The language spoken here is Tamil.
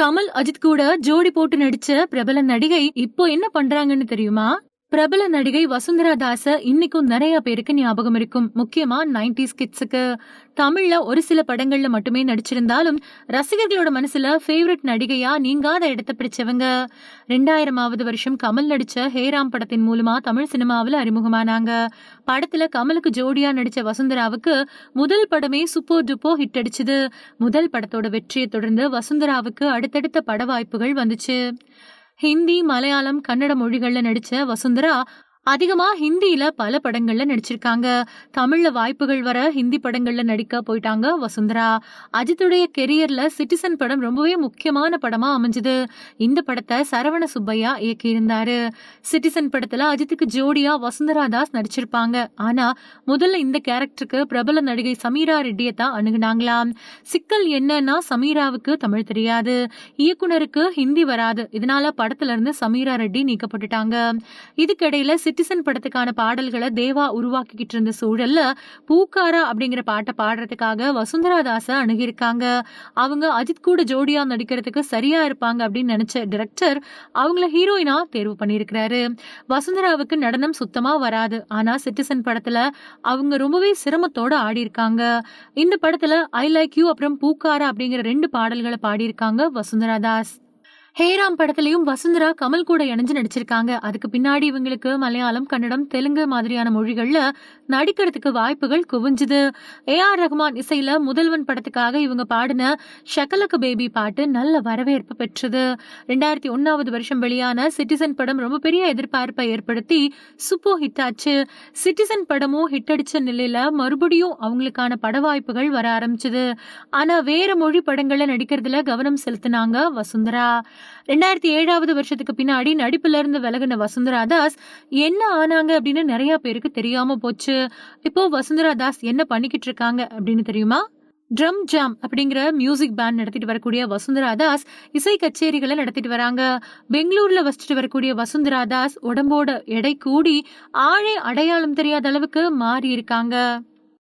கமல் அஜித் கூட ஜோடி போட்டு நடிச்ச பிரபல நடிகை இப்போ என்ன பண்றாங்கன்னு தெரியுமா? பிரபல நடிகை வசுந்தரா தாச இன்னைக்கும் நிறைய பேருக்கு ஞாபகம் இருக்கும். முக்கியமா நைன்டிஸ் கிட்ஸுக்கு. தமிழ்ல ஒரு சில படங்கள்ல மட்டுமே நடிச்சிருந்தாலும் ரசிகர்களோட மனசுல ஃபேவரட் நடிகையா நீங்காத இடத்தை பிடிச்சவங்க. ரெண்டாயிரமாவது வருஷம் கமல் நடிச்ச ஹேராம் படத்தின் மூலமா தமிழ் சினிமாவில் அறிமுகமானாங்க. படத்துல கமலுக்கு ஜோடியா நடிச்ச வசுந்தராவுக்கு முதல் படமே சூப்பர் டூப்போ ஹிட் அடிச்சது. முதல் படத்தோட வெற்றியை தொடர்ந்து வசுந்தராவுக்கு அடுத்தடுத்த பட வாய்ப்புகள் வந்துச்சு. ஹிந்தி மலையாளம் கன்னட மொழிகள்ல நடிச்ச வசுந்தரா அதிகமா ஹிந்தியில பல படங்கள்ல நடிச்சிருக்காங்க. தமிழ்ல வாய்ப்புகள் வர ஹிந்தி படங்கள்ல நடிக்க போயிட்டாங்க வசுந்தரா. அஜித்துடைய கெரியர்ல சிட்டிசன் படம் ரொம்பவே முக்கியமான படமா அமைஞ்சது. இந்த படத்தை சரவண சுப்பையா இயக்கியிருந்தாரு. சிட்டிசன் படத்துல அஜித்துக்கு ஜோடியா வசுந்தரா தாஸ் நடிச்சிருப்பாங்க. ஆனா முதல்ல இந்த கேரக்டருக்கு பிரபல நடிகை சமீரா ரெட்டியை தான் அணுகுனாங்களாம். சிக்கல் என்னன்னா சமீராவுக்கு தமிழ் தெரியாது. இயக்குனருக்கு ஹிந்தி வராது. இதனால படத்துல இருந்து சமீரா ரெட்டி நீக்கப்பட்டுட்டாங்க. இதுக்கிடையில சிட்டிசன் படத்துக்கான பாடல்களை தேவா உருவாக்கிக்கிட்டு இருந்த சூழல்ல பூக்காரா அப்படிங்கிற பாட்டை பாடுறதுக்காக வசுந்தரா தாஸை அணுகியிருக்காங்க. அவங்க அஜித் கூட ஜோடியா நடிக்கிறதுக்கு சரியா இருப்பாங்க அப்படின்னு நினைச்ச டிரெக்டர் அவங்கள ஹீரோயினா தேர்வு பண்ணியிருக்கிறாரு. வசுந்தராவுக்கு நடனம் சுத்தமா வராது. ஆனா சிட்டிசன் படத்துல அவங்க ரொம்பவே சிரமத்தோட ஆடியிருக்காங்க. இந்த படத்துல ஐ லைக் யூ அப்புறம் பூக்காரா அப்படிங்கிற ரெண்டு பாடல்களை பாடியிருக்காங்க வசுந்தரா தாஸ். ஹேராம் படத்துலயும் வசுந்தரா கமல் கூட இணைஞ்சு நடிச்சிருக்காங்க. அதுக்கு பின்னாடி இவங்களுக்கு மலையாளம் கன்னடம் தெலுங்கு மாதிரியான மொழிகள்ல நடிக்கிறதுக்கு வாய்ப்புகள் குவிஞ்சுது. ஏ ஆர் ரஹ்மான் இசையில முதல்வன் படத்துக்காக இவங்க பாடின ஷக்கலக்கு பேபி பாட்டு நல்ல வரவேற்பு பெற்றது. ரெண்டாயிரத்தி ஒன்னாவது வருஷம் வெளியான சிட்டிசன் படம் ரொம்ப பெரிய எதிர்பார்ப்பை ஏற்படுத்தி சூப்பர் ஹிட் ஆச்சு. சிட்டிசன் படமும் ஹிட் அடிச்ச நிலையில மறுபடியும் அவங்களுக்கான பட வாய்ப்புகள் வர ஆரம்பிச்சது. ஆனா வேற மொழி படங்கள்ல நடிக்கிறதுல கவனம் செலுத்தினாங்க வசுந்தரா. ரெண்டாயிரத்தி ஏழாவது வருஷத்துக்கு பின்னாடி நடிப்புல இருந்து விலகின வசுந்தரா தாஸ் என்ன ஆனாங்க அப்படின்னு நிறைய பேருக்கு தெரியாம போச்சு. இப்போ வசுந்தரா தாஸ் என்ன பண்ணிக்கிட்டு இருக்காங்க அப்படின்னு தெரியுமா? ட்ரம் ஜாம் அப்படிங்கிற மியூசிக் பேண்ட் நடத்திட்டு வரக்கூடிய வசுந்தரா தாஸ் இசை கச்சேரிகளை நடத்திட்டு வராங்க. பெங்களூர்ல வசிச்சுட்டு வரக்கூடிய வசுந்தரா தாஸ் உடம்போட எடை கூடி ஆழே அடையாளம் தெரியாத அளவுக்கு மாறி இருக்காங்க